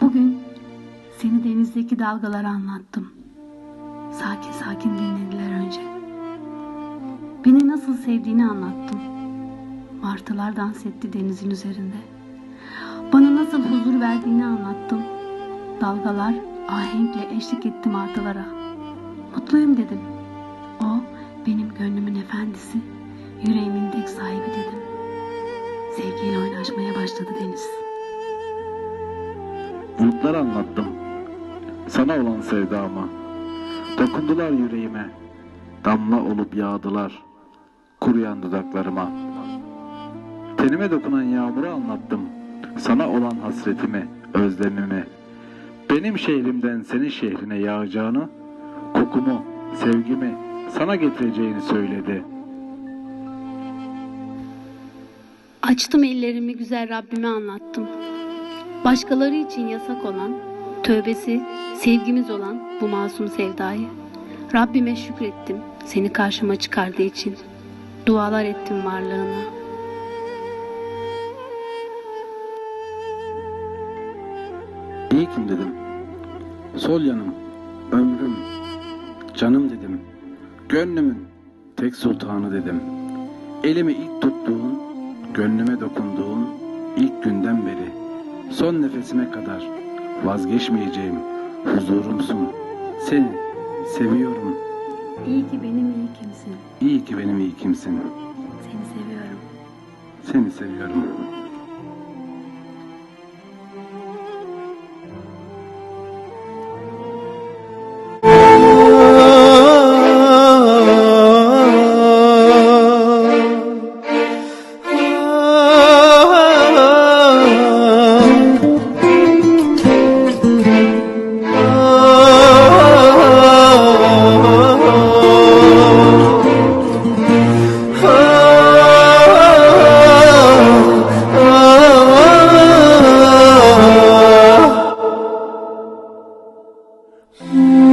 Bugün seni denizdeki dalgalara anlattım. Sakin sakin dinlediler önce. Beni nasıl sevdiğini anlattım. Martılar dans etti denizin üzerinde. Bana nasıl huzur verdiğini anlattım. Dalgalar ahenkle eşlik etti martılara. Mutluyum dedim. O benim gönlümün efendisi, yüreğimin tek sahibi dedim. Sevgiyle oynaşmaya başladı deniz. Bulutlar anlattım. Sana olan sevdamı. Dokundular yüreğime. Damla olup yağdılar. Kuruyan dudaklarıma. Tenime dokunan yağmuru anlattım. Sana olan hasretimi, özlemimi. Benim şehrimden senin şehrine yağacağını, kokumu, sevgimi sana getireceğini söyledi. Açtım ellerimi güzel Rabbime anlattım. Başkaları için yasak olan, tövbesi, sevgimiz olan bu masum sevdayı. Rabbime şükrettim seni karşıma çıkardığı için. Dualar ettim varlığına. İyi kim dedim. Sol yanım, ömrüm, canım dedim. Gönlümün tek sultanı dedim. Elimi ilk tuttuğun, gönlüme dokunduğun ilk günden beri son nefesime kadar vazgeçmeyeceğim huzurumsun. Seni seviyorum. İyi ki benim iyi kimsin. İyi ki benim iyi kimsin. Seni seviyorum. Seni seviyorum. Música